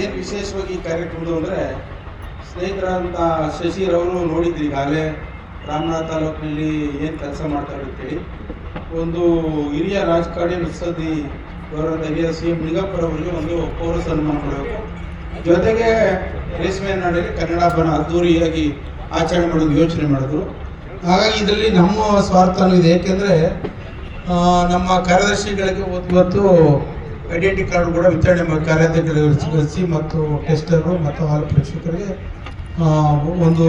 ಏನು ವಿಶೇಷವಾಗಿ ಈ ಕಾರ್ಯಕ್ರಮದು ಅಂದರೆ ಸ್ನೇಹಿತರಂತ ಶಶಿರವರು ನೋಡಿದ್ರು ಈಗಾಗಲೇ ರಾಮನಾಥ ತಾಲೂಕಿನಲ್ಲಿ ಏನು ಕೆಲಸ ಮಾಡ್ತಾರೆ ಅಂತೇಳಿ ಒಂದು ಹಿರಿಯ ರಾಜಕಾರಣಿ ನರ್ಸದಿ ಗೌರವ ಹಿರಿಯ ಸಿ ಎಂ ನಿಗಪ್ಪರವರಿಗೆ ಒಂದು ಪೌರ ಸನ್ಮಾನ ಕೊಡಬೇಕು. ಜೊತೆಗೆ ರೇಷ್ಮೆ ನಾಡಲ್ಲಿ ಕನ್ನಡ ಹಬ್ಬನ ಅದ್ದೂರಿಯಾಗಿ ಆಚರಣೆ ಮಾಡೋದು, ಯೋಚನೆ ಮಾಡಿದ್ರು ಹಾಗಾಗಿ ಇದರಲ್ಲಿ ನಮ್ಮ ಸ್ವಾರ್ಥನೂ ಇದೆ. ಏಕೆಂದರೆ ನಮ್ಮ ಕಾರ್ಯದರ್ಶಿಗಳಿಗೆ ಇವತ್ತು ಐಡೆಂಟಿ ಕಾರ್ಡ್ ಕೂಡ ವಿತರಣೆ ಮಾಡಿ ಸಿ ಮತ್ತು ಟೆಸ್ಟರು ಮತ್ತು ಹಾಲ್ ಪ್ರೇಕ್ಷಕರಿಗೆ ಒಂದು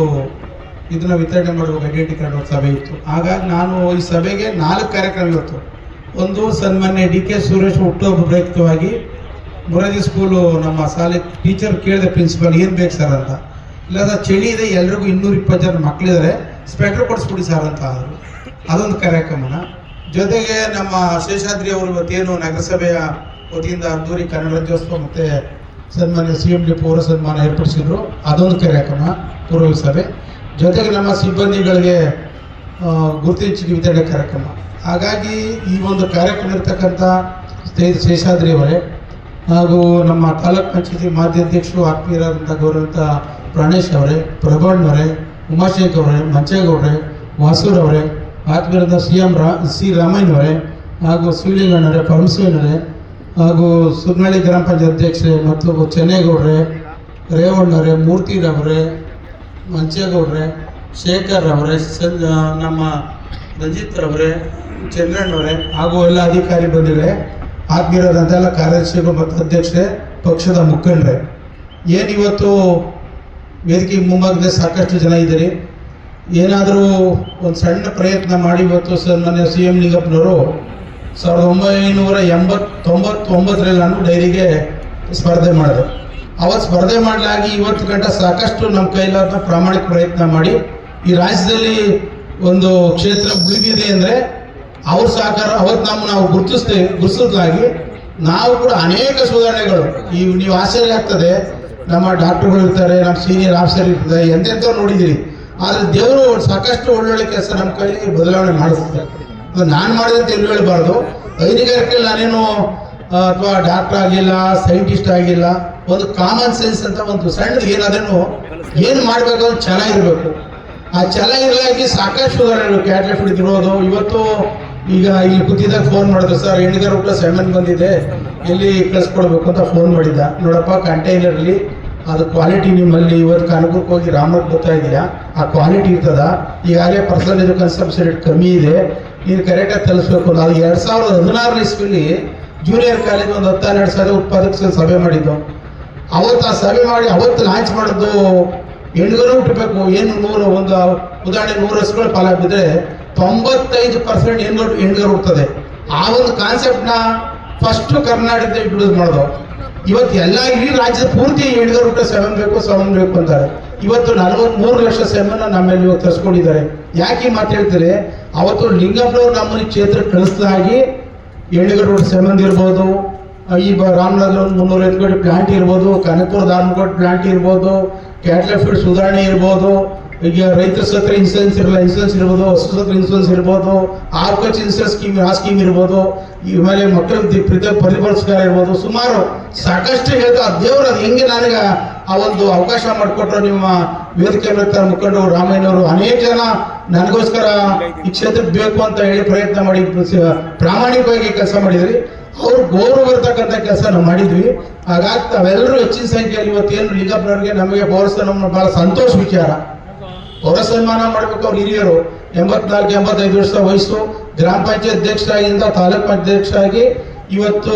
ಇದನ್ನು ವಿತರಣೆ ಮಾಡಬೇಕು ಐಡೆಂಟಿ ಕಾರ್ಡ್ ಒಂದು ಸಭೆ ಇತ್ತು. ಹಾಗಾಗಿ ನಾನು ಈ ಸಭೆಗೆ ನಾಲ್ಕು ಕಾರ್ಯಕ್ರಮ ಇವತ್ತು ಒಂದು ಸನ್ಮಾನ್ಯ ಡಿ ಕೆ ಸುರೇಶ್ ಹುಟ್ಟುಹಬ್ಬ ಪ್ರಯುಕ್ತವಾಗಿ ಮೊರಾರ್ಜಿ ಸ್ಕೂಲು ನಮ್ಮ ಶಾಲೆ ಟೀಚರ್ ಕೇಳಿದೆ ಪ್ರಿನ್ಸಿಪಲ್, ಏನು ಬೇಕು ಸರ್ ಅಂತ. ಇಲ್ಲ ಸರ್ ಚಳಿ ಇದೆ, ಎಲ್ರಿಗೂ ಇನ್ನೂರು ಇಪ್ಪತ್ತು ಜನ ಮಕ್ಕಳಿದ್ದಾರೆ ಸ್ಪೆಕ್ಟ್ರ್ ಕೊಡಿಸ್ಬಿಡಿ ಸರ್ ಅಂತ ಆದರು. ಅದೊಂದು ಕಾರ್ಯಕ್ರಮನ. ಜೊತೆಗೆ ನಮ್ಮ ಶೇಷಾದ್ರಿ ಅವರು ಇವತ್ತೇನು ನಗರಸಭೆಯ ವತಿಯಿಂದ ಅದ್ದೂರಿ ಕನ್ನಡ ರಾಜ್ಯೋತ್ಸವ ಮತ್ತು ಸನ್ಮಾನ್ಯ ಸಿ ಎಂ ಡಿ ಪೌರ ಸನ್ಮಾನ ಏರ್ಪಡಿಸಿದ್ರು. ಅದೊಂದು ಕಾರ್ಯಕ್ರಮ ಪೂರ್ವ ಸಭೆ. ಜೊತೆಗೆ ನಮ್ಮ ಸಿಬ್ಬಂದಿಗಳಿಗೆ ಗುರುತಿನ ವಿತರಣೆ ಕಾರ್ಯಕ್ರಮ. ಹಾಗಾಗಿ ಈ ಒಂದು ಕಾರ್ಯಕ್ರಮ ಇರ್ತಕ್ಕಂಥ ಶೇಷಾದ್ರಿ ಅವರೇ, ಹಾಗೂ ನಮ್ಮ ತಾಲೂಕ್ ಪಂಚಾಯತಿ ಮಾಧ್ಯಧ್ಯಕ್ಷರು ಆತ್ಮೀಯರಾದಂಥ ಗೌರವಂತ ಪ್ರಾಣೇಶ್ ಅವರೇ ಪ್ರಭಣ್ಣವರೇ ಉಮಾಶೇಖರ್ ಅವರೇ, ಮಂಚೇಗೌಡ್ರೆ ವಾಸೂರವರೇ ಆತ್ಮೀಯರಾದ ಸಿ ಎಂ ರಾ ಸಿ ರಾಮಯ್ಯನವರೇ, ಹಾಗೂ ಶಿವಲಿಂಗಣ್ಣವರೇ ಪರಮಶಿವನವರೇ ಹಾಗೂ ಸುರ್ನಳ್ಳಿ ಗ್ರಾಮ ಪಂಚಾಯತ್ ಅಧ್ಯಕ್ಷರೇ ಮತ್ತು ಚೆನ್ನೇಗೌಡ್ರೆ ರೇವಣ್ಣವರೇ ಮೂರ್ತಿರವರೇ, ಮಂಚೇಗೌಡ್ರೆ ಶೇಖರ್ ಅವರೇ ಸಂ ನಮ್ಮ ರಂಜಿತ್ ರವರೇ ಚಂದ್ರಣ್ಣವರೇ ಹಾಗೂ ಎಲ್ಲ ಅಧಿಕಾರಿ ಬಂದಿರೇ ಆತ್ಮೀಯರಾದಂಥ ಎಲ್ಲ ಕಾರ್ಯದರ್ಶಿಗಳು ಮತ್ತು ಅಧ್ಯಕ್ಷರೇ, ಪಕ್ಷದ ಮುಖಂಡರೇ. ಏನಿವತ್ತು ವೇದಿಕೆ ಮುಂಭಾಗದಲ್ಲಿ ಸಾಕಷ್ಟು ಜನ ಇದ್ದೀರಿ. ಏನಾದರೂ ಒಂದು ಸಣ್ಣ ಪ್ರಯತ್ನ ಮಾಡಿ ಇವತ್ತು ಸನ್ಮಾನ್ಯ ಸಿ ಎಂ ನಿಂಗಪ್ಪನವರು ಸಾವಿರದ ಒಂಬೈನೂರ ಎಂಬತ್ತೊಂಬತ್ತೊಂಬತ್ತರಲ್ಲಿ ನಾನು ಡೈರಿಗೆ ಸ್ಪರ್ಧೆ ಮಾಡಿದೆ. ಅವತ್ತು ಸ್ಪರ್ಧೆ ಮಾಡಲಾಗಿ ಇವತ್ತು ಗಂಟ ಸಾಕಷ್ಟು ನಮ್ಮ ಕೈಲಾದ ಪ್ರಾಮಾಣಿಕ ಪ್ರಯತ್ನ ಮಾಡಿ, ಈ ರಾಜ್ಯದಲ್ಲಿ ಒಂದು ಕ್ಷೇತ್ರ ಉಳಿದಿದೆ ಅಂದರೆ ಅವ್ರ ಸಹಕಾರ ಅವತ್ತು ನಮ್ಮ ನಾವು ಗುರುತಿಸ್ತೇವೆ ಗುರುತಿಸಲಾಗಿ ನಾವು ಕೂಡ ಅನೇಕ ಸುಧಾರಣೆಗಳು. ಈ ನೀವು ಆಶ್ಚರ್ಯ ಆಗ್ತದೆ, ನಮ್ಮ ಡಾಕ್ಟರ್ಗಳು ಇರ್ತಾರೆ, ನಮ್ಮ ಸೀನಿಯರ್ ಆಫೀಸರ್ ಇರ್ತಾರೆ ಎಂತೆಂಥವ್ರು ನೋಡಿದ್ದೀರಿ ಆದರೆ ದೇವರು ಸಾಕಷ್ಟು ಒಳ್ಳೊಳ್ಳೆ ಕೆಲಸ ನಮ್ಮ ಕೈಲಿ ಬದಲಾವಣೆ ಮಾಡಿಸ್ತಾರೆ. ನಾನು ಮಾಡಿದಂತ ಎಲ್ಲೂ ಹೇಳಬಾರ್ದು. ಹೈನುಗಾರಿಕೆಯಲ್ಲಿ ನಾನೇನು ಅಥವಾ ಡಾಕ್ಟರ್ ಆಗಿಲ್ಲ ಸೈಂಟಿಸ್ಟ್ ಆಗಿಲ್ಲ, ಒಂದು ಕಾಮನ್ ಸೆನ್ಸ್ ಅಂತ ಒಂದು ಸಣ್ಣದು ಏನಾದ್ರೂ ಏನು ಮಾಡಬೇಕು ಛಲ ಇರಬೇಕು. ಆ ಛಲ ಇರಲಾಗಿ ಸಾಕಷ್ಟು ಉದಾಹರಣೆಗಳು ಕ್ಯಾಟ್ಲೆಟ್ ಹಿಡಿದಿರೋದು ಇವತ್ತು ಈಗ ಇಲ್ಲಿ ಕೂತಿದ್ದಾಗ ಫೋನ್ ಮಾಡಿದ್ರು, ಸರ್ ಹೆಣ್ಣಿಗಾರ ಊಟ ಸೆವೆನ್ ಬಂದಿದೆ. ಎಲ್ಲಿ ಕಳಿಸ್ಕೊಡ್ಬೇಕು ಅಂತ ಫೋನ್ ಮಾಡಿದ್ದ. ನೋಡಪ್ಪ ಕಂಟೈನರ್ಲಿ ಅದು ಕ್ವಾಲಿಟಿ ನಿಮ್ಮಲ್ಲಿ ಇವತ್ತು ಕನಕಕ್ಕೆ ಹೋಗಿ ರಾಮಕ್ಕೆ ಬರ್ತಾ ಇದೆಯಾ? ಆ ಕ್ವಾಲಿಟಿ ಇರ್ತದ? ಈಗಾಗಲೇ ಇದು ಕನ್ಸಂಪ್ಷನ್ ರೇಟ್ ಕಮ್ಮಿ ಇದೆ. ನೀನು ಕರೆಕ್ಟಾಗಿ ತಲುಪಿಸ್ಬೇಕು. ನಾವು ಎರಡು ಸಾವಿರದ ಹದಿನಾರನೇ ಇಸ್ವಿಲಿ ಜೂನಿಯರ್ ಕಾಲೇಜ್ ಒಂದು ಹತ್ತು ಹನ್ನೆರಡು ಸಾವಿರ ಉತ್ಪಾದಕ ಸಭೆ ಮಾಡಿದ್ದು. ಅವತ್ತು ಆ ಸಭೆ ಮಾಡಿ ಅವತ್ತು ಲಾಂಚ್ ಮಾಡಿದ್ದು ಹೆಣ್ಗರು ಹುಟ್ಟಬೇಕು. ಏನು ನೂರು ಒಂದು ಉದಾಹರಣೆ ನೂರು ಫಲ ಬಿದ್ದರೆ ತೊಂಬತ್ತೈದು ಪರ್ಸೆಂಟ್ ಹೆಣ್ಗಳು ಹೆಣ್ಗರು ಹುಡ್ತದೆ ಆ ಒಂದು ಕಾನ್ಸೆಪ್ಟ್ನ ಫಸ್ಟ್ ಕರ್ನಾಟಕದಲ್ಲಿ ಇಂಟ್ರೊಡ್ಯೂಸ್ ಮಾಡೋದು. ಇವತ್ತು ಎಲ್ಲ ಇಡೀ ರಾಜ್ಯದ ಪೂರ್ತಿ ಹುಟ್ಟ ಸೆವೆನ್ ಬೇಕು ಸೆವೆನ್ ಬೇಕು ಅಂತಾರೆ. ಇವತ್ತು ನಲವತ್ಮೂರು ಲಕ್ಷ ಸೆವೆನ್ ನಮ್ಮಲ್ಲಿ ತರಿಸ್ಕೊಂಡಿದ್ದಾರೆ. ಯಾಕೆ ಈ ಮಾತು ಹೇಳ್ತಾರೆ ಅವತ್ತು ಲಿಂಗಪ್ಪನವ್ರು ನಮ್ಮಲ್ಲಿ ಕ್ಷೇತ್ರ ಕಳಿಸ್ದಾಗಿ ಎಣ್ಣೆಗರು ಸೆವೆನ್ ಇರ್ಬೋದು, ಈ ರಾಮನಗರ ಮುನ್ನೂರ ಎತ್ಕೋಟಿ ಪ್ಲಾಂಟ್ ಇರ್ಬೋದು, ಕನಕಪುರ ಧಾರ್ಮಿಕ ಪ್ಲಾಂಟ್ ಇರ್ಬೋದು ಕ್ಯಾಟ್ಲೆ ಫೀಡ್ ಸುಧಾರಣೆ ಇರ್ಬೋದು ಈಗ ರೈತರ ಸತ್ರ ಇನ್ಸೂರೆನ್ಸ್ ಇರಲ್ಲ ಇನ್ಸೂರೆನ್ಸ್ ಇರ್ಬೋದು ಹಸು ಸತ್ರ ಇನ್ಸೂರೆನ್ಸ್ ಇರ್ಬೋದು, ಆರ್ಕಚ್ ಇನ್ಸೂರೆನ್ಸ್ ಸ್ಕೀಮ್ ಆ ಸ್ಕೀಮ್ ಇರ್ಬೋದು ಮೇಲೆ ಮಕ್ಕಳ ಪ್ರತಿ ಪರಿಪರಿಸ್ಕಾರ ಇರ್ಬೋದು, ಸುಮಾರು ಸಾಕಷ್ಟು ಹೇಳ್ತಾ ದೇವರು ಅದು ಹೆಂಗೆ ನನಗೆ ಆ ಒಂದು ಅವಕಾಶ ಮಾಡಿಕೊಟ್ರು ನಿಮ್ಮ ವೇದಿಕೆ ಮೇಲೆ ಮುಖಂಡರು ರಾಮಯ್ಯನವರು ಅನೇಕ ಜನ ನನಗೋಸ್ಕರ ಈ ಕ್ಷೇತ್ರಕ್ಕೆ ಬೇಕು ಅಂತ ಹೇಳಿ ಪ್ರಯತ್ನ ಮಾಡಿ, ಪ್ರಾಮಾಣಿಕವಾಗಿ ಕೆಲಸ ಮಾಡಿದ್ರಿ. ಅವ್ರು ಗೌರವ ಬರ್ತಕ್ಕಂಥ ಕೆಲಸ ನಾವು ಮಾಡಿದ್ವಿ. ಹಾಗಾಗಿ ತಾವೆಲ್ಲರೂ ಹೆಚ್ಚಿನ ಸಂಖ್ಯೆಯಲ್ಲಿ ಇವತ್ತೇನು ಲಿಂಗಪ್ಪನವ್ರಿಗೆ ನಮಗೆ ಪೌರಸನ್ಮಾನ ಬಹಳ ಸಂತೋಷ ವಿಚಾರ. ಪೌರ ಸನ್ಮಾನ ಮಾಡಬೇಕು ಅವ್ರ ಹಿರಿಯರು. ಎಂಬತ್ನಾಲ್ಕು, ಎಂಬತ್ತೈದು ವರ್ಷ ವಯಸ್ಸು. ಗ್ರಾಮ ಪಂಚಾಯತ್ ಅಧ್ಯಕ್ಷರಾಗಿಂದ ತಾಲೂಕ್ ಅಧ್ಯಕ್ಷರಾಗಿ ಇವತ್ತು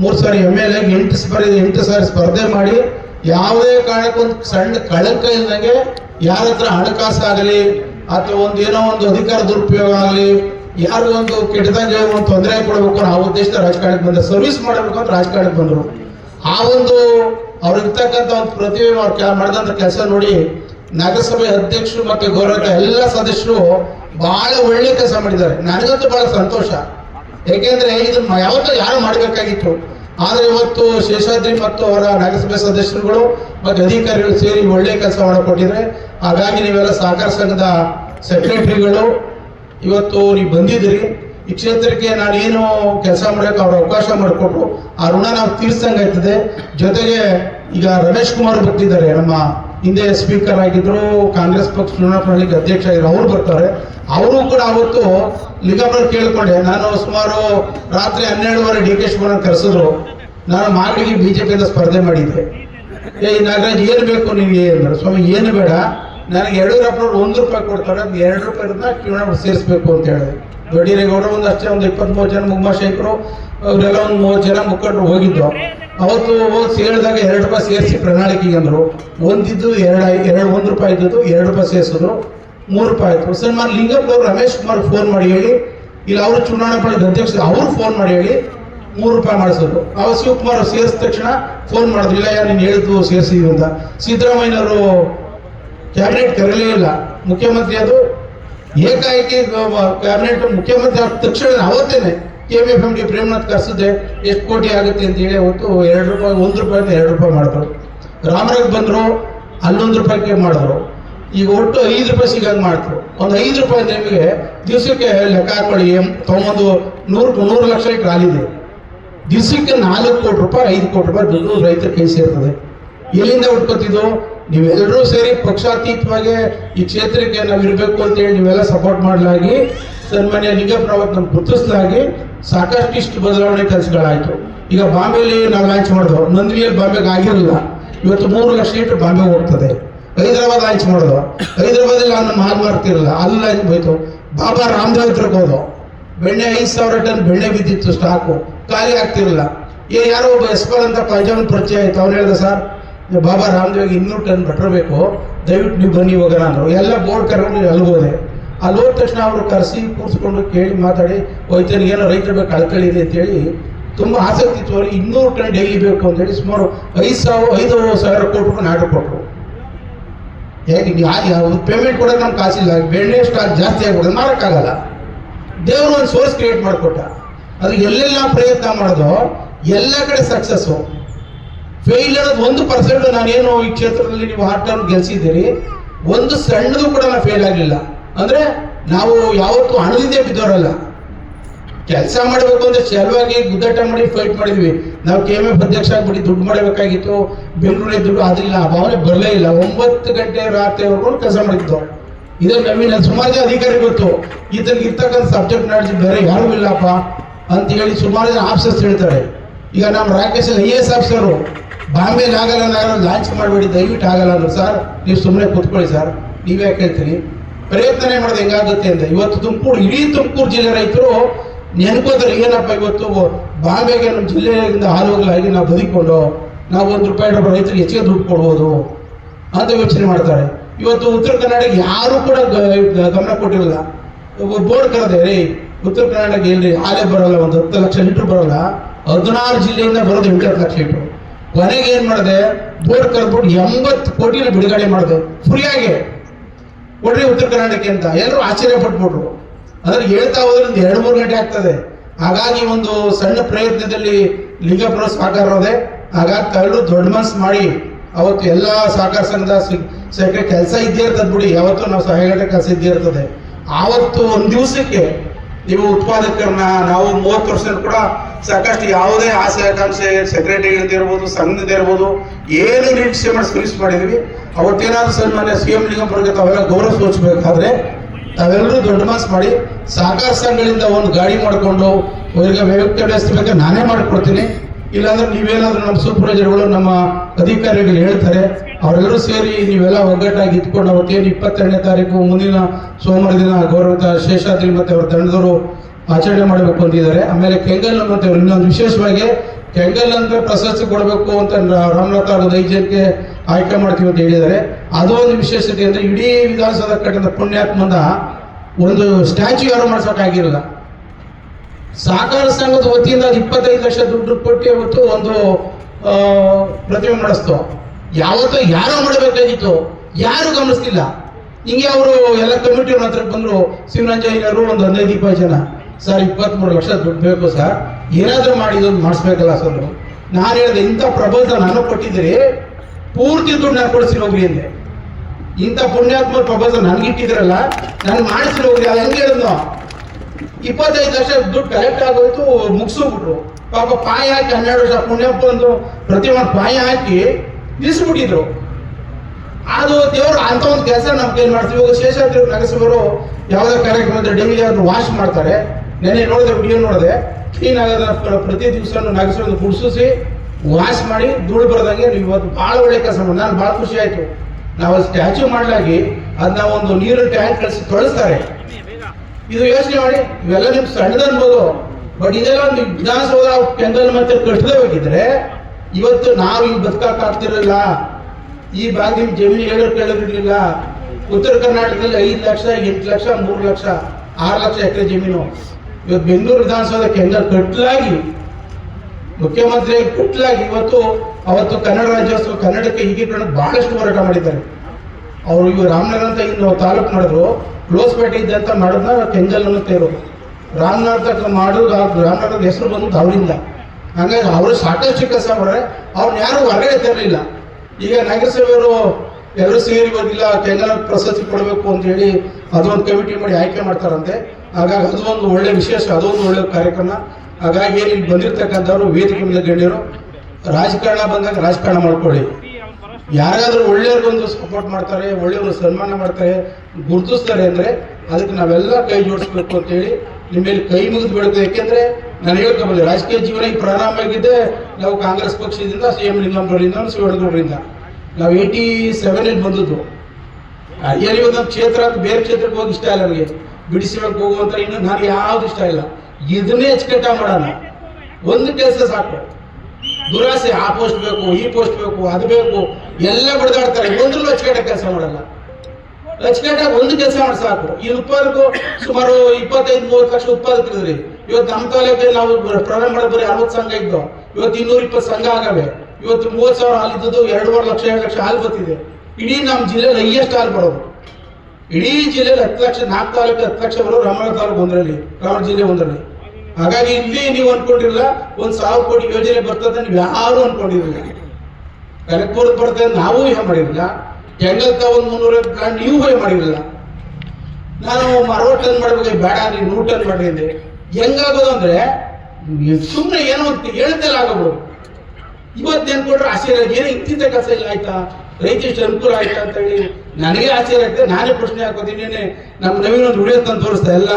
ಮೂರು ಸಾರಿ ಎಂ ಎಲ್ ಎ ಎಂಟು ಸ್ಪರ್ಧೆ, ಎಂಟು ಸಾರಿ ಸ್ಪರ್ಧೆ ಮಾಡಿ ಯಾವುದೇ ಕಾರಣಕ್ಕೊಂದು ಸಣ್ಣ ಕಳಂಕ ಇಲ್ದಂಗೆ ಯಾರ ಹತ್ರ ಹಣಕಾಸಾಗಲಿ ಅಥವಾ ಒಂದು ಏನೋ ಒಂದು ಅಧಿಕಾರ ದುರುಪಯೋಗ ಆಗಲಿ, ಯಾರು ಒಂದು ಕೆಟ್ಟದಂಗೆ ಒಂದು ತೊಂದರೆ ಕೊಡಬೇಕು ಆ ಉದ್ದೇಶದ ರಾಜಕಾರಣಕ್ಕೆ ಬಂದ ಸರ್ವಿಸ್ ಮಾಡಬೇಕು ಅಂತ ರಾಜಕಾರಣಕ್ಕೆ ಬಂದರು. ಆ ಒಂದು ಅವ್ರಿರ್ತಕ್ಕಂಥ ಒಂದು ಪ್ರತಿಭೆ ಅವ್ರು ಮಾಡಿದಂಥ ಕೆಲಸ ನೋಡಿ ನಗರಸಭೆ ಅಧ್ಯಕ್ಷರು ಮತ್ತು ಗೌರವ ಎಲ್ಲ ಸದಸ್ಯರು ಬಹಳ ಒಳ್ಳೆ ಕೆಲಸ ಮಾಡಿದ್ದಾರೆ. ನನಗಂತೂ ಬಹಳ ಸಂತೋಷ. ಏಕೆಂದ್ರೆ ಇದು ಯಾವತ್ತೂ ಯಾರು ಮಾಡಬೇಕಾಗಿತ್ತು. ಆದ್ರೆ ಇವತ್ತು ಶೇಷಾದ್ರಿ ಮತ್ತು ಅವರ ನಗರಸಭೆ ಸದಸ್ಯರುಗಳು ಮತ್ತು ಅಧಿಕಾರಿಗಳು ಸೇರಿ ಒಳ್ಳೆ ಕೆಲಸ ಮಾಡಿಕೊಟ್ಟಿದ್ರೆ ಹಾಗಾಗಿ ನೀವೆಲ್ಲ ಸಹಕಾರ ಸಂಘದ ಸೆಕ್ರೆಟರಿಗಳು ಇವತ್ತು ನೀವು ಬಂದಿದ್ದೀರಿ. ಈ ಕ್ಷೇತ್ರಕ್ಕೆ ನಾನೇನು ಕೆಲಸ ಮಾಡೋಕೆ ಅವ್ರ ಅವಕಾಶ ಮಾಡಿಕೊಟ್ರು, ಆ ಋಣ ನಾವು ತೀರ್ಸಂಗಾಯ್ತದೆ ಜೊತೆಗೆ ಈಗ ರಮೇಶ್ ಕುಮಾರ್ ಬರ್ತಿದ್ದಾರೆ, ನಮ್ಮ ಹಿಂದೆ ಸ್ಪೀಕರ್ ಆಗಿದ್ರು, ಕಾಂಗ್ರೆಸ್ ಪಕ್ಷ, ಚುನಾವಣಾ ಪ್ರಣಾಳಿಕೆ ಅಧ್ಯಕ್ಷ ಆಗಿರೋ ಅವ್ರು ಬರ್ತಾರೆ. ಅವರು ಕೂಡ ಅವತ್ತು ಲಿಂಗಮ್ಮನವ್ರು ಕೇಳ್ಕೊಂಡೆ. ನಾನು ಸುಮಾರು ರಾತ್ರಿ ಹನ್ನೆರಡುವರೆ ಡಿ ಕೆ ಶಿವಕುಮಾರ್ ಕರೆಸಿದ್ರು. ನಾನು ಮಾಗಡಿಗೆ ಬಿಜೆಪಿಯಿಂದ ಸ್ಪರ್ಧೆ ಮಾಡಿದ್ದೆ. ಏ, ನಾಗರಾಜ್, ಏನು ಬೇಕು ನಿಮಗೆ ಅಂದ್ರೆ. ಸ್ವಾಮಿ, ಏನು ಬೇಡ. ನನಗೆ ಯಡಿಯೂರಪ್ಪನವ್ರು ಒಂದು ರೂಪಾಯಿ ಕೊಡ್ತಾರೆ. ಎರಡು ರೂಪಾಯಿ ಚುನಾವಣೆ ಸೇರಿಸ್ಬೇಕು ಅಂತ ಹೇಳಿದೆ ದೊಡ್ಡೇಗೌಡರು ಒಂದು ಅಷ್ಟೇ ಒಂದು ಇಪ್ಪತ್ಮೂರು ಜನ ಮುಗ್ಮಾಶೇಖರು ಅವರೆಲ್ಲ ಒಂದು ಮೂವತ್ತು ಜನ ಮುಖಂಡರು ಹೋಗಿದ್ದು. ಅವತ್ತು ಸೇರಿದಾಗ ಎರಡು ರೂಪಾಯಿ ಸೇರಿಸಿ ಪ್ರಣಾಳಿಕೆಗೆ ಅಂದರು. ಒಂದಿದ್ದು ಎರಡು ಎರಡು, ಒಂದು ರೂಪಾಯಿ ಇದ್ದದ್ದು ಎರಡು ರೂಪಾಯಿ ಸೇರಿಸಿದ್ರು. ಮೂರು ರೂಪಾಯಿ ಆಯ್ತು. ನಾನು ಲಿಂಗಪ್ಪನವ್ರು ರಮೇಶ್ ಕುಮಾರ್ ಫೋನ್ ಮಾಡಿ ಹೇಳಿ, ಇಲ್ಲ ಅವರು ಚುನಾವಣಾ ಪಡೆದ ಅಧ್ಯಕ್ಷ ಅವರು ಫೋನ್ ಮಾಡಿ ಹೇಳಿ ಮೂರು ರೂಪಾಯಿ ಮಾಡಿಸಿದ್ರು. ಅವ ಶಿವಕುಮಾರ್ ಸೇರಿಸಿದ ತಕ್ಷಣ ಫೋನ್ ಮಾಡಿದ್ರು, ಇಲ್ಲ ಯಾರು ನೀನು ಹೇಳಿದ್ದು ಸೇರಿಸಿದ್ವಿ ಅಂತ. ಸಿದ್ದರಾಮಯ್ಯನವರು ಕ್ಯಾಬಿನೆಟ್ ಕರೆಯಲೇ ಇಲ್ಲ. ಮುಖ್ಯಮಂತ್ರಿ ಅದು ಏಕಾಏಕಿ ಕ್ಯಾಬಿನೆಟ್ ಮುಖ್ಯಮಂತ್ರಿ ಆದ ತಕ್ಷಣ ಅವತ್ತೇನೆ K V F M D Premnath ಕರ್ಸಿದ್ರೆ ಎಷ್ಟು ಕೋಟಿ ಆಗುತ್ತೆ ಅಂತ ಹೇಳಿ ಅವತ್ತು ಎರಡು ರೂಪಾಯಿ, ಒಂದು ರೂಪಾಯಿಂದ ಎರಡು ರೂಪಾಯಿ ಮಾಡಿದ್ರು. ರಾಮರಾಜ್ ಬಂದರು ಹನ್ನೊಂದು ರೂಪಾಯಿಗೆ ಮಾಡಿದ್ರು. ಈಗ ಒಟ್ಟು ಐದು ರೂಪಾಯಿ ಸಿಗಂಗೆ ಮಾಡ್ತರು ಒಂದು ಐದು ರೂಪಾಯಿ ನಿಮಗೆ ದಿವಸಕ್ಕೆ ಲೆಕ್ಕ ಹಾಕೊಳ್ಳಿ ತೊಗೊಂಬಂದು ನೂರು ನೂರು ಲಕ್ಷ ಹಾಲಿದೆ ದಿವಸಕ್ಕೆ ನಾಲ್ಕು ಕೋಟಿ ರೂಪಾಯಿ, ಐದು ಕೋಟಿ ರೂಪಾಯಿ ದುಡ್ಡು ರೈತರ ಕೈ ಸೇರ್ತದೆ. ಎಲ್ಲಿಂದ ಉಟ್ಕೊತಿದ್ದು? ನೀವೆಲ್ಲರೂ ಸೇರಿ ಪಕ್ಷಾತೀತವಾಗಿ ಈ ಕ್ಷೇತ್ರಕ್ಕೆ ನಾವು ಇರಬೇಕು ಅಂತೇಳಿ ನೀವೆಲ್ಲ ಸಪೋರ್ಟ್ ಮಾಡಲಾಗಿ, ಸನ್ಮಾನ್ಯ ಲಿಂಗಪ್ಪನವತ್ತು ನಮ್ಗೆ ಗುರುತಿಸಲಾಗಿ ಸಾಕಷ್ಟು ಇಷ್ಟು ಬದಲಾವಣೆ ಕೆಲಸಗಳಾಯಿತು. ಈಗ ಬಾಂಬೆಲಿ ನಾವು ಲಾಂಚ್ ಮಾಡಿದ್ವು. ನಂದಿನಿಯಲ್ಲಿ ಬಾಂಬೆಗೆ ಆಗಿರಲಿಲ್ಲ. ಇವತ್ತು ಮೂರು ಲಕ್ಷ ಲೀಟರ್ ಬಾಂಬೆ ಹೋಗ್ತದೆ ಹೈದರಾಬಾದ್ ಲಾಂಚ್ ಮಾಡಿದ್ವು. ಹೈದರಾಬಾದಲ್ಲಿ ನಾನು ಮಾಲ್ ಮಾರ್ತಿರಲಿಲ್ಲ. ಅಲ್ಲಿ ಲಾಂಚ್ ಹೋಯ್ತು. ಬಾಬಾ ರಾಮದೇವ್ ಹತ್ರಕ್ಕೆ ಹೋದವು. ಬೆಣ್ಣೆ ಐದು ಸಾವಿರ ಟನ್ ಬೆಣ್ಣೆ ಬಿದ್ದಿತ್ತು ಸ್ಟಾಕು ಖಾಲಿ ಆಗ್ತಿರಲಿಲ್ಲ. ಏ, ಯಾರೋ ಒಬ್ಬ ಎಸ್ಪಾಲ್ ಅಂತ ಪಂಜಾಬ್ ಪರಿಚಯ ಆಯ್ತು. ಅವ್ನು ಹೇಳಿದೆ, ಸರ್ ಬಾಬಾ ರಾಮದೇವ್ಗೆ ಇನ್ನೂರು ಟನ್ ಬಟ್ರ್ ಬೇಕು. ದಯವಿಟ್ಟು ನೀವು ಬನ್ನಿ ಹೋಗೋಣ ಅಂದರು. ಎಲ್ಲ ಬೋರ್ಡ್ ಕರ್ಕೊಂಡು ಅಲ್ಲಿ ಹೋದೆ. ಅಲ್ಲಿ ಹೋದ ತಕ್ಷಣ ಅವರು ಕರೆಸಿ, ಕೂರಿಸ್ಕೊಂಡು ಕೇಳಿ ಮಾತಾಡಿ ಹೋಯ್ತೇನೆ ಏನೋ ರೈತರ ಬೇಕು ಕಳ್ಕಳಿ ಇದೆ ಅಂತೇಳಿ ತುಂಬ ಆಸಕ್ತಿ ತೋರಿ ಇನ್ನೂರು ಟನ್ ಡೈಲಿ ಬೇಕು ಅಂತೇಳಿ ಸುಮಾರು ಐದು ಸಾವಿರ ಐದು ಸಾವಿರ ಕೋಟಿ ರೂಪಾಯಿ ಆರ್ಡರ್ ಕೊಟ್ಟರು ಹೇಗೆ ಪೇಮೆಂಟ್ ಕೂಡ ನಮ್ಗೆ ಕಾಸಿಲ್ಲ. ಬೆಣ್ಣೆ ಸ್ಟಾಕ್ ಜಾಸ್ತಿ ಆಗ್ಬಿಡೋದು ಮಾರೋಕ್ಕಾಗಲ್ಲ. ದೇವರು ಒಂದು ಸೋರ್ಸ್ ಕ್ರಿಯೇಟ್ ಮಾಡಿಕೊಟ್ಟ. ಅದು ಎಲ್ಲೆಲ್ಲ ಪ್ರಯತ್ನ ಮಾಡೋದು ಎಲ್ಲ ಕಡೆ ಸಕ್ಸಸ್ಸು ಫೇಲ್ ಅನ್ನೋದು ಒಂದು ಪರ್ಸೆಂಟ್ ನಾನೇನು ಈ ಕ್ಷೇತ್ರದಲ್ಲಿ ನೀವು ಹಾರ್ಟ್ ಗೆಲ್ಸಿದ್ದೀರಿ. ಒಂದು ಸಣ್ಣದು ಕೂಡ ನಾನು ಫೇಲ್ ಆಗಲಿಲ್ಲ. ಅಂದ್ರೆ ನಾವು ಯಾವತ್ತೂ ಹಣದಿಂದ ಬಿದ್ದವರಲ್ಲ. ಕೆಲಸ ಮಾಡಬೇಕು ಅಂದ್ರೆ ಸಲುವಾಗಿ ಗುದ್ದಾಟ ಮಾಡಿ ಫೈಟ್ ಮಾಡಿದ್ವಿ. ನಾವು ಕೆ ಎಂ ಎಫ್ ಅಧ್ಯಕ್ಷ ಆಗ್ಬಿಟ್ಟು ದುಡ್ಡು ಮಾಡಬೇಕಾಗಿತ್ತು. ಬೆಂಗಳೂರಲ್ಲಿ ದುಡ್ಡು ಆದ್ರಿಲ್ಲ. ಆ ಭಾವನೆ ಬರಲೇ ಇಲ್ಲ. ಒಂಬತ್ತು ಗಂಟೆ ರಾತ್ರಿವರೆಗೂ ಕೆಲಸ ಮಾಡಿದ್ದು. ಇದೇ ನವೀನ ಸುಮಾರು ಅಧಿಕಾರಿ ಗೊತ್ತು. ಈತನಿಗೆ ಇರ್ತಕ್ಕಂಥ ಸಬ್ಜೆಕ್ಟ್ ನಾಲೆಜ್ ಬೇರೆ ಯಾರು ಇಲ್ಲಪ್ಪ ಅಂತ ಹೇಳಿ ಸುಮಾರು ಜನ ಆಫೀಸರ್ಸ್ ಹೇಳ್ತಾರೆ. ಈಗ ನಮ್ಮ Rakesh I S officer Bombay ಆಗಲ್ಲ ಲಾಂಚ್ ಮಾಡಬೇಡಿ, ದಯವಿಟ್ಟು ಆಗಲ್ಲ ಸರ್ ನೀವು ಸುಮ್ಮನೆ ಕೂತ್ಕೊಳ್ಳಿ ಸರ್ ನೀವ್ಯಾಕೆ ಹೇಳ್ತೀರಿ? ಪ್ರಯತ್ನ ಮಾಡೋದು ಹೆಂಗಾಗುತ್ತೆ ಅಂತ ಇವತ್ತು ತುಮಕೂರು, ಇಡೀ ತುಮಕೂರು ಜಿಲ್ಲೆ ರೈತರು ನೆನಪೋದ್ರೆ ಏನಪ್ಪ ಇವತ್ತು ಬಾಂಬೆಗೆ ನಮ್ಮ ಜಿಲ್ಲೆಯಿಂದ ಹಾಲು ಹೋಗಲಾಗಿ ನಾವು ಬದುಕೊಂಡು ನಾವು ಒಂದು ರೂಪಾಯಿ ರೈತರಿಗೆ ಹೆಚ್ಚಿಗೆ ದುಡ್ಡು ಕೊಡ್ಬೋದು ಅಂತ ಯೋಚನೆ ಮಾಡ್ತಾರೆ. ಇವತ್ತು ಉತ್ತರ ಕರ್ನಾಟಕ ಯಾರು ಕೂಡ ಗಮನ ಕೊಟ್ಟಿರಲ್ಲ. ಬೋರ್ಡ್ ಕರೆದೆ ರೀ ಉತ್ತರ ಕರ್ನಾಟಕ ಏನ್ರಿ ಹಾಲೇ ಬರೋಲ್ಲ, ಒಂದು ಹತ್ತು ಲಕ್ಷ ಲೀಟ್ರ್ ಬರೋಲ್ಲ, ಹದಿನಾರು ಜಿಲ್ಲೆಯಿಂದ ಬರೋದು ಎಂಟತ್ತು ಲಕ್ಷ ಲೀಟ್ರ್. ಕೊನೆಗೆ ಏನ್ ಮಾಡಿದೆ, ಬೋರ್ಡ್ ಕರೆದ್ಬಿಟ್ಟು ಎಂಬತ್ತು ಕೋಟಿನ ಬಿಡುಗಡೆ ಮಾಡಿದೆ. ಫ್ರೀಯಾಗಿ. ಕೊಡ್ರಿ ಉತ್ತರ ಕರ್ನಾಟಕ ಅಂತ. ಎಲ್ಲರೂ ಆಶ್ಚರ್ಯ ಪಟ್ಬಿಟ್ರು. ಅಂದ್ರೆ ಹೇಳ್ತಾ ಹೋದ್ರಿಂದ ಎರಡು ಮೂರು ಗಂಟೆ ಆಗ್ತದೆ. ಹಾಗಾಗಿ ಒಂದು ಸಣ್ಣ ಪ್ರಯತ್ನದಲ್ಲಿ ಲಿಂಗಪುರ ಸಹಕಾರ ಇರೋದೆ ಹಾಗಾಗಿ ತಳ್ಳು ದೊಡ್ಡ ಮನಸ್ಸು ಮಾಡಿ. ಅವತ್ತು ಎಲ್ಲ ಸಹಕಾರ ಸಂಘದ ಕೆಲಸ ಇದ್ದೇ ಇರ್ತದೆ ಬಿಡಿ. ಯಾವತ್ತು ನಾವು ಸಹಾಯ ಕೆಲಸ ಇದ್ದೇ ಇರ್ತದೆ. ಆವತ್ತು ಒಂದು ದಿವಸಕ್ಕೆ ನೀವು ಉತ್ಪಾದಕರನ್ನ ನಾವು ಮೂವತ್ತು ವರ್ಷ ಕೂಡ ಸಾಕಷ್ಟು ಯಾವುದೇ ಆಸೆ ಆಕಾಂಕ್ಷೆ ಸೆಕ್ರೆಟರಿ ಇರ್ಬೋದು, ಸಂಘದಿಂದ ಇರ್ಬೋದು, ಏನು ನಿರೀಕ್ಷೆ ಮಾಡಿ ಸರ್ವಿಸ್ ಮಾಡಿದ್ವಿ. ಅವತ್ತೇನಾದ್ರೂ ಸನ್ಮಾನ್ಯ ಸಿ ಎಂ ಲಿಂಗಪುರಕ್ಕೆ ತಾವೆಲ್ಲ ಗೌರವ ಸೂಚಿಸಬೇಕಾದ್ರೆ ತಾವೆಲ್ಲರೂ ದೊಡ್ಡ ಮಾಸ್ ಮಾಡಿ ಸಹಕಾರ ಸಂಘಗಳಿಂದ ಒಂದು ಗಾಡಿ ಮಾಡಿಕೊಂಡು, ಅವರಿಗೆ ಬೇಕಾದ್ರೆ ನಾನೇ ಮಾಡಿಕೊಡ್ತೀನಿ. ಇಲ್ಲಾಂದ್ರೆ ನೀವೇನಾದ್ರೂ ನಮ್ಮ ಸೂಪರ್ವೈಸರ್ಗಳು ನಮ್ಮ ಅಧಿಕಾರಿಗಳು ಹೇಳ್ತಾರೆ, ಅವರೆಲ್ಲರೂ ಸೇರಿ ನೀವೆಲ್ಲ ಒಗ್ಗಟ್ಟಾಗಿ ಇದ್ಕೊಂಡು ಅವತ್ತೇನು ಇಪ್ಪತ್ತೆರಡನೇ ತಾರೀಕು, ಮುಂದಿನ ಸೋಮವಾರ ದಿನ ಗೌರವಿತ ಶೇಷಾದ್ರಿ ಮತ್ತೆ ಅವರ ತಂಡದವರು ಆಚರಣೆ ಮಾಡಬೇಕು ಅಂತಿದ್ದಾರೆ. ಆಮೇಲೆ ಕೆಂಗಲ್ ಮತ್ತೆ ಇನ್ನೊಂದು ವಿಶೇಷವಾಗಿ ಕೆಂಗಲ್ ಅಂದ್ರೆ ಪ್ರಶಸ್ತಿ ಕೊಡಬೇಕು ಅಂತ ರಾಮನಾಥ್ ಅವರು ಐದು ಆಯ್ಕೆ ಮಾಡ್ತೀವಿ ಅಂತ ಹೇಳಿದ್ದಾರೆ. ಅದು ಒಂದು ವಿಶೇಷತೆ ಅಂದ್ರೆ ಇಡೀ ವಿಧಾನಸೌಧ ಕಟ್ಟಿದ ಪುಣ್ಯಾತ್ಮದ ಒಂದು ಸ್ಟ್ಯಾಚ್ಯೂ ಯಾರು ಮಾಡಿಸೋಕ್ಕಾಗಿರಲ್ಲ. ಸಹಕಾರ ಸಂಘದ ವತಿಯಿಂದ ಇಪ್ಪತ್ತೈದು ಲಕ್ಷ ದುಡ್ಡು ಕೊಟ್ಟು ಅವತ್ತು ಒಂದು ಪ್ರತಿಮೆ ಮಾಡಿಸ್ತು. ಯಾವತ್ತೋ ಯಾರೋ ಮಾಡಬೇಕಾಗಿತ್ತು. ಯಾರು ಗಮನಿಸ್ತಿಲ್ಲ. ಹಿಂಗೆ ಅವರು ಎಲ್ಲ ಕಮಿಟಿ ಹತ್ರ ಬಂದ್ರು ಶಿವರಂಜಯ್ಯನವರು ಒಂದು ಹದಿನೈದು, ಇಪ್ಪತ್ತು ಜನ. ಸರ್, ಇಪ್ಪತ್ಮೂರು ಲಕ್ಷ ದುಡ್ಡು ಬೇಕು ಸರ್. ಏನಾದರೂ ಮಾಡಿ, ಇದೊಂದು ಮಾಡಿಸ್ಬೇಕಲ್ಲ ಸರ್ ನಾನು ಹೇಳಿದೆ, ಇಂಥ ಪ್ರಬಂಧ ನಾನು ಕೊಟ್ಟಿದ್ದೀರಿ ಪೂರ್ತಿ ದುಡ್ಡು ನಾನು ಕೊಡಿಸಿ ಹೋಗ್ರಿ ಅಂದೆ. ಇಂಥ ಪುಣ್ಯಾತ್ಮ ಪ್ರಬಂಧ ನನಗಿಟ್ಟಿದ್ರಲ್ಲ, ನಾನು ಮಾಡಿಸಿ ಹೋಗ್ರಿ ಅದು ಹೆಂಗೆ ಹೇಳಿದ್ನೋ? ಇಪ್ಪತ್ತೈದು ವರ್ಷ ದುಡ್ಡು ಕಲೆಕ್ಟ್ ಆಗೋಯ್ತು, ಮುಗಿಸ್ಬಿಟ್ರು. ಪಾಪ ಪಾಯ ಹಾಕಿ ಹನ್ನೆರಡು ವರ್ಷ ಪುಣ್ಯ ಬಂದು ಪ್ರತಿ ಒಂದು ಪಾಯ ಹಾಕಿ ನಿಲ್ಲಿಸ್ಬಿಟ್ಟಿದ್ರು. ಅದು ದೇವರು ಅಂತ ಒಂದು ಕೆಲಸ ನಮ್ಗೆ ಏನ್ ಮಾಡ್ತೀವಿ? ಇವಾಗ ಶೇಷಾದ್ರಿ ನಗಸಬರು ಯಾವುದೇ ಕಾರ್ಯಕ್ರಮ ಡೈಲಿ ಅವ್ರನ್ನ ವಾಶ್ ಮಾಡ್ತಾರೆ. ನೆನೆ ನೋಡಿದೆ ವಿಡಿಯೋ ನೋಡಿದೆ. ಕ್ಲೀನ್ ಆಗೋದನ್ನ ಪ್ರತಿ ದಿವಸ ನಗಸೋದು ಗುಡ್ಸಿಸಿ ವಾಶ್ ಮಾಡಿ ಧೂಳು ಬರದಂಗೆ ಇವತ್ತು ಭಾಳ ಒಳ್ಳೆ ಕೆಲಸ ಮಾಡಿ. ನಾನು ಭಾಳ ಖುಷಿ ಆಯ್ತು. ನಾವು ಸ್ಟ್ಯಾಚ್ಯೂ ಮಾಡಲಾಗಿ ಅದನ್ನ ಒಂದು ನೀರಿನ ಟ್ಯಾಂಕ್ ಕಳಿಸಿ ತೊಳಸ್ತಾರೆ. ಇದು ಯೋಚನೆ ಮಾಡಿ, ಇವೆಲ್ಲ ನಿಮ್ಗೆ ಸಣ್ಣದನ್ಬೋದು ಬಟ್ ಇದೆಲ್ಲ ಒಂದು ವಿಧಾನಸೌಧ ಕೆಂಗಲ್ ಮತ್ತೆ ಕಟ್ಟದೇ ಹೋಗಿದ್ರೆ, ಇವತ್ತು ನಾವು ಈಗ ಬದುಕಕ್ ಆಗ್ತಿರಲಿಲ್ಲ. ಈ ಭಾಗ ನಿಮ್ ಜಮೀನು ಹೇಳಿ ಕೇಳೋದಿರ್ಲಿಲ್ಲ ಉತ್ತರ ಕರ್ನಾಟಕದಲ್ಲಿ ಐದು ಲಕ್ಷ, ಎಂಟು ಲಕ್ಷ, ಮೂರು ಲಕ್ಷ, ಆರು ಲಕ್ಷ ಎಕರೆ ಜಮೀನು. ಇವತ್ತು ಬೆಂಗಳೂರು ವಿಧಾನಸೌಧ ಕೇಂದ್ರ ಕಟ್ಟಲಾಗಿ ಮುಖ್ಯಮಂತ್ರಿ ಕಟ್ಟಲಾಗಿ ಇವತ್ತು ಅವತ್ತು ಕನ್ನಡ ರಾಜ್ಯೋತ್ಸವ, ಕನ್ನಡಕ್ಕೆ ಏಕೀಕರಣ ಬಹಳಷ್ಟು ಹೋರಾಟ ಮಾಡಿದ್ದಾರೆ. ಅವರು ಇವರು ರಾಮನಗರ ಅಂತ ಇನ್ನು ತಾಲೂಕು ಮಾಡಿದ್ರು ಕ್ಲೋಸ್ಪೇಟೆ ಅಂತ ಮಾಡೋದನ್ನ ಕೆಂಗಲ್ ತೇರು. ರಾಮನಗರ ಅಂತ ಮಾಡೋದು ರಾಮನಗರದ ಹೆಸರು ಬಂದು ಅವರಿಂದ. ಹಂಗಾಗಿ ಅವರು ಸಾಕಷ್ಟು ಕೆಲಸ ಮಾಡ್ರೆ ಅವ್ರನ್ನ ಯಾರು ಹೊರಗಡೆ ತರಲಿಲ್ಲ. ಈಗ ನಗರಸಭೆಯವರು ಎಲ್ಲರೂ ಸೇರಿ ಬಂದಿಲ್ಲ, ಕೆಂಗಲ್ ಪ್ರಶಸ್ತಿ ಕೊಡಬೇಕು ಅಂತ ಹೇಳಿ ಅದೊಂದು ಕಮಿಟಿ ಮಾಡಿ ಆಯ್ಕೆ ಮಾಡ್ತಾರಂತೆ. ಹಾಗಾಗಿ ಅದು ಒಂದು ಒಳ್ಳೆ ವಿಶೇಷ, ಅದೊಂದು ಒಳ್ಳೆ ಕಾರ್ಯಕ್ರಮ. ಹಾಗಾಗಿ ಇಲ್ಲಿ ಬಂದಿರ್ತಕ್ಕಂಥವ್ರು ವೇದಿಕೆ ಮೇಲೆ ಗಣ್ಯರು, ರಾಜಕಾರಣ ಬಂದಾಗ ರಾಜಕಾರಣ ಮಾಡ್ಕೊಳ್ಳಿ. ಯಾರಾದ್ರೂ ಒಳ್ಳೆಯವ್ರಿಗೊಂದು ಸಪೋರ್ಟ್ ಮಾಡ್ತಾರೆ, ಒಳ್ಳೆಯವರು ಸನ್ಮಾನ ಮಾಡ್ತಾರೆ, ಗುರುತಿಸ್ತಾರೆ ಅಂದ್ರೆ ಅದಕ್ಕೆ ನಾವೆಲ್ಲ ಕೈ ಜೋಡಿಸ್ಬೇಕು ಅಂತ ಹೇಳಿ ನಿಮ್ಮಲ್ಲಿ ಕೈ ಮುಗಿದು ಬೀಳುತ್ತೆ ಯಾಕೆಂದ್ರೆ ನಾನು ಹೇಳ್ಕೊಂಬಂದೆ ರಾಜಕೀಯ ಜೀವನ ಈಗ ಪ್ರಾರಂಭ ಆಗಿದ್ದೆ ನಾವು ಕಾಂಗ್ರೆಸ್ ಪಕ್ಷದಿಂದ ಸಿ ಎಂ ಲಿಂಗಂಗೌಡರಿಂದ ಶಿವಣ್ಣಗೌಡರಿಂದ ನಾವು ಏಯ್ಟಿ ಸೆವೆನಲ್ಲಿ ಬಂದದ್ದು. ಏನು ಇವತ್ತು ಕ್ಷೇತ್ರ ಬೇರೆ ಕ್ಷೇತ್ರಕ್ಕೆ ಹೋಗಿ ಇಷ್ಟ ಇಲ್ಲ ನನಗೆ ಬಿಡಿಸಿಬೇಕು ಹೋಗುವಂತ ಇನ್ನು ನನಗೆ ಯಾವ್ದು ಇಷ್ಟ ಇಲ್ಲ. ಇದನ್ನೇ ಅಚ್ಚುಕಟ್ಟ ಮಾಡೋಣ. ಒಂದು ಕೆಲಸ ಸಾಕು. ದುರಾಸೆ, ಆ ಪೋಸ್ಟ್ ಬೇಕು, ಈ ಪೋಸ್ಟ್ ಬೇಕು, ಅದು ಬೇಕು. ಎಲ್ಲ ಬಿಡದಾಡ್ತಾರೆ ಒಂದು ಅಚ್ಚುಕಟ್ಟ ಕೆಲಸ ಮಾಡಲ್ಲ. ಅಚ್ಚುಕಟ್ಟಾಗಿ ಒಂದು ಕೆಲಸ ಮಾಡಿ ಸಾಕು. ಈ ಉತ್ಪಾದಕರು ಸುಮಾರು ಇಪ್ಪತ್ತೈದು, ಮೂವತ್ತು ಲಕ್ಷ ಉತ್ಪಾದಕರಿದ್ರಿ. ಇವತ್ತು ನಮ್ಮ ತಾಲೂಕಲ್ಲಿ ನಾವು ಪ್ರಾರಂಭ ಮಾಡೋದು ಬರೀ ಅರವತ್ತು ಸಂಘ ಇದ್ದು, ಇವತ್ತು ಇನ್ನೂರ ಇಪ್ಪತ್ತು ಸಂಘ ಆಗವೆ. ಇವತ್ತು ಮೂವತ್ತು ಸಾವಿರ ಹಾಲಿದ್ದು ಎರಡೂವರೆ ಲಕ್ಷ, ಎರಡು ಲಕ್ಷ ಹಾಲು ಬರ್ತಿದೆ. ಇಡೀ ನಮ್ಮ ಜಿಲ್ಲೆಯಲ್ಲಿ ಹೈಯೆಸ್ಟ್ ಹಾಲು ಬರೋದು. ಇಡೀ ಜಿಲ್ಲೆಯಲ್ಲಿ ಹತ್ತು ಲಕ್ಷ, ನಾಲ್ಕು ತಾಲೂಕು ಹತ್ತು ಲಕ್ಷ ಬರೋ ರಾಮನಗರ ತಾಲೂಕು ಒಂದರಲ್ಲಿ, ರಾಮನಗರ ಜಿಲ್ಲೆ ಒಂದರಲ್ಲಿ. ಹಾಗಾಗಿ ಇಲ್ಲಿ ನೀವು ಅನ್ಕೊಂಡಿರಲ್ಲ, ಒಂದ್ ಸಾವಿರ ಕೋಟಿ ಯೋಜನೆ ಬರ್ತದೆ ನೀವು ಯಾರು ಅನ್ಕೊಂಡಿರಲಿಲ್ಲ. ಕನಕಪುರ ಬರ್ತದೆ ನಾವು ಏನು ಮಾಡಿರಲಿಲ್ಲ. ಹೆಂಗಂತ ಒಂದು ಮುನ್ನೂರ ಪ್ಲಾಂಟ್ ನೀವು ಏನು ಮಾಡಿರಲಿಲ್ಲ. ನಾನು ಅರವತ್ತು ಟನ್ ಮಾಡ್ಬೇಕು ಬೇಡ ನೀವು ನೂರು ಟನ್ ಮಾಡಿ ಹೆಂಗಾಗೋದು ಅಂದ್ರೆ ಸುಮ್ಮನೆ ಏನೋ ಅಂತ ಹೇಳ್ತಿಲ್ಲ ಆಗಬಹುದು. ಇವತ್ತು ಕೊಟ್ರೆ ಆಶ್ಚರ್ಯ, ಏನೋ ಇತ್ತಿದ್ದ ಕೆಲಸ ಇಲ್ಲ ಆಯ್ತಾ? ರೈತ ಅನುಕೂಲ ಆಯ್ತಾ ಅಂತ ಹೇಳಿ ನನಗೆ ಆಶ್ಚರ್ಯ ಆಗ್ತದೆ, ನಾನೇ ಪ್ರಶ್ನೆ ಹಾಕೋತೀನಿ ನಮ್ಮ ನವೀನ್ ಒಂದು ವಿಡಿಯೋ ತೋರಿಸ್ತಾ, ಎಲ್ಲ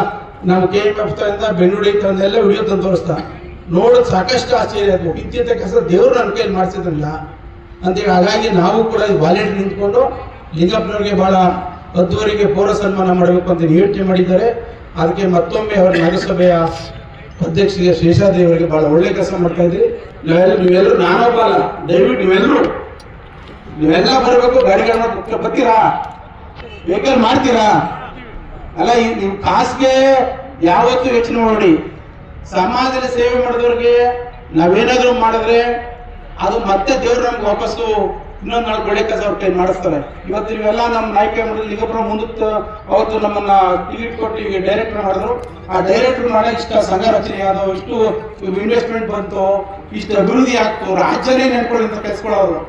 ನಮ್ಮ ಕೆ ಎಂ ಎಫ್ ತಂದ ಬೆನ್ನುಡಿ ತಂದ ಎಲ್ಲ ವಿಡಿಯೋ ತೋರಿಸ್ತಾ. ನೋಡೋದು ಸಾಕಷ್ಟು ಆಶ್ಚರ್ಯ ಅದು ವಿದ್ಯತೆ ಕೆಲಸ ದೇವರು ನನ್ನ ಕೈಯಲ್ಲಿ ಮಾಡಿಸಿದ್ರಲ್ಲ ಅಂತೇಳಿ ಹಾಗಾಗಿ ನಾವು ಕೂಡ ವಾಲೆಟ್ ನಿಂತ್ಕೊಂಡು ಲಿಂಗಪ್ಪನವ್ರಿಗೆ ಬಹಳ ಅದ್ದೂರಿಗೆ ಪೌರ ಸನ್ಮಾನ ಮಾಡಬೇಕು ಅಂತ ಯೋಚನೆ ಮಾಡಿದ್ದಾರೆ. ಅದಕ್ಕೆ ಮತ್ತೊಮ್ಮೆ ಅವರ ನಗರಸಭೆಯ ಅಧ್ಯಕ್ಷರಿಗೆ ಶೇಷಾದೇವರಿಗೆ ಭಾಳ ಒಳ್ಳೆ ಕೆಲಸ ಮಾಡ್ತಾ ಇದ್ರಿ. ನಾವೆಲ್ಲ, ನೀವೆಲ್ಲರೂ ನಾನೊಬ್ಬ ಅಲ್ಲ. ದಯವಿಟ್ಟು ನೀವೆಲ್ಲರೂ, ನೀವೆಲ್ಲ ಬರಬೇಕು, ಗಾಡಿಗಳನ್ನ ಬರ್ತೀರಾ ವೆಹಿಕಲ್ ಮಾಡ್ತೀರಾ? ಅಲ್ಲ ನೀವು ಕಾಸ್ಗೆ ಯಾವತ್ತೂ ಯೋಚನೆ ಮಾಡಿ. ಸಮಾಜದಲ್ಲಿ ಸೇವೆ ಮಾಡಿದವ್ರಿಗೆ ನಾವೇನಾದ್ರೂ ಮಾಡಿದ್ರೆ ಅದು ಮತ್ತೆ ದೇವ್ರು ನಮ್ಗೆ ವಾಪಸ್ಸು ಇನ್ನೊಂದು ನಾಳೆ ಬೆಳೆ ಕೆಲಸ ಅವ್ರ ಮಾಡಿಸ್ತಾರೆ. ಇವತ್ತು ನೀವೆಲ್ಲ ನಮ್ಮ ನಾಯಕ ಮಾಡಿದ್ರೆ ಲಿಂಗಪುರ ಮುಂದಕ್ಕೆ ಅವತ್ತು ನಮ್ಮನ್ನ ಟಿಕೆಟ್ ಕೊಟ್ಟು ಈಗ ಡೈರೆಕ್ಟರ್ ಮಾಡಿದ್ರು. ಆ ಡೈರೆಕ್ಟರ್ ಮಾಡಿ ಇಷ್ಟ ಸಂಘ ರಚನೆ ಆದವು ಇಷ್ಟು ಇನ್ವೆಸ್ಟ್ಮೆಂಟ್ ಬಂತು, ಇಷ್ಟು ಅಭಿವೃದ್ಧಿ ಆಗ್ತು, ರಾಜ್ಯನೇ ನೆನ್ಕೊಳ್ಳಿ ಅಂತ ಕೆಲಸಗಳವರು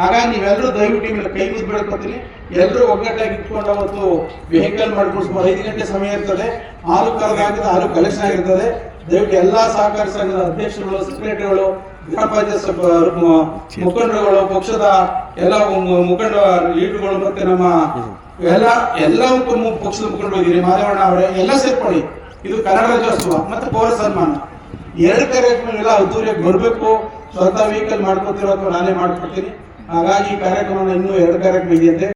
ಹಾಗಾಗಿ ನೀವೆಲ್ಲರೂ ದಯವಿಟ್ಟು ಮೇಲೆ ಕೈ ಮುದ್ದು ಬೆಳ್ಕೊತೀನಿ ಎಲ್ಲರೂ ಒಗ್ಗಟ್ಟಾಗಿ ಇಟ್ಕೊಂಡು ಅವತ್ತು ವೆಹಿಕಲ್ ಮಾಡ್ಕೊಂಡು ಸುಮಾರು ಐದು ಗಂಟೆ ಸಮಯ ಇರ್ತದೆ. ಹಾಲು ಕರೆದಾಗಿದೆ ಹಾಲು ಕಲೆಕ್ಷನ್ ಆಗಿರ್ತದೆ. ದಯವಿಟ್ಟು ಎಲ್ಲಾ ಸಹಕಾರ ಸಂಘದ ಅಧ್ಯಕ್ಷರುಗಳು ಸೆಕ್ರೆಟರಿಗಳು ಗ್ರಾಮ ಪಂಚಾಯತ್ ಮುಖಂಡರುಗಳು, ಪಕ್ಷದ ಎಲ್ಲ ಮುಖಂಡ ಲೀಡರ್ಗಳು ಮತ್ತೆ ನಮ್ಮ ಎಲ್ಲ ಎಲ್ಲ ಪಕ್ಷದ ಮುಖಂಡರು ಇದ್ದೀರಿ. ಮಾದೇವಣ್ಣ ಅವರೇ, ಎಲ್ಲ ಸೇರ್ಕೊಳ್ಳಿ. ಇದು ಕನ್ನಡ ರಾಜ್ಯೋತ್ಸವ ಮತ್ತೆ ಪೌರ ಸನ್ಮಾನ. ಎರಡು ಕಾರ್ಯಕ್ರಮ ಎಲ್ಲ ಅದ್ದೂರಿಯಾಗಿ ಬರಬೇಕು. ಸ್ವತಃ ವೆಹಿಕಲ್ ಮಾಡ್ಕೊತಿರೋ ಅಥವಾ ನಾನೇ ಮಾಡ್ಕೊಡ್ತೀನಿ. ಹಾಗಾಗಿ ಈ ಕಾರ್ಯಕ್ರಮ ಇನ್ನೂ ಎರಡು ಕಾರ್ಯಕ್ರಮ ಇದೆಯಂತೆ.